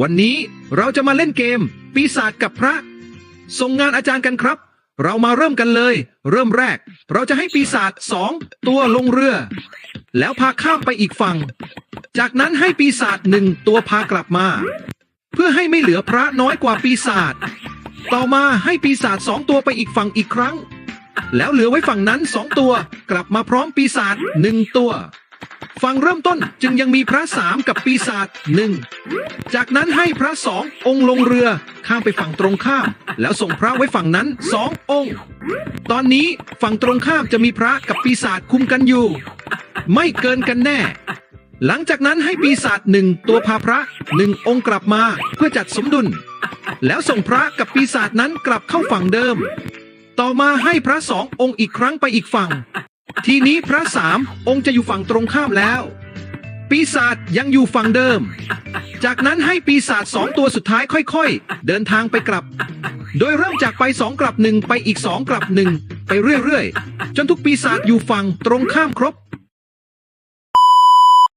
วันนี้เราจะมาเล่นเกม ปีศาจกับพระ ส่งงานอาจารย์กันครับ เรามาเริ่มกันเลย เริ่มแรก เราจะให้ปีศาจสองตัวลงเรือ แล้วพาข้ามไปอีกฝั่ง จากนั้นให้ปีศาจหนึ่งตัวพากลับมา เพื่อให้ไม่เหลือพระน้อยกว่าปีศาจต่อมาให้ปีศาจสองตัวไปอีกฝั่งอีกครั้ง แล้วเหลือไว้ฝั่งนั้นสองตัว กลับมาพร้อมปีศาจหนึ่งตัว ฝั่งเริ่มต้นจึงยังมีพระสามกับปีศาจหนึ่ง จากนั้นให้พระสององค์ลงเรือข้ามไปฝั่งตรงข้าม แล้วส่งพระไว้ฝั่งนั้นสององค์ ตอนนี้ฝั่งตรงข้ามจะมีพระกับปีศาจคุมกันอยู่ ไม่เกินกันแน่ หลังจากนั้นให้ปีศาจหนึ่งตัวพาพระหนึ่งองค์กลับมาเพื่อจัดสมดุล แล้วส่งพระกับปีศาจนั้นกลับเข้าฝั่งเดิม ต่อมาให้พระสององค์อีกครั้งไปอีกฝั่ง ทีนี้พระสามองค์จะอยู่ฝั่งตรงข้ามแล้ว ปีศาจยังอยู่ฝั่งเดิม จากนั้นให้ปีศาจสองตัวสุดท้ายค่อยๆ เดินทางไปกลับ โดยเริ่มจากไปสองกลับหนึ่งไปอีกสองกลับหนึ่งไปเรื่อยๆ จนทุกปีศาจอยู่ฝั่งตรงข้ามครบ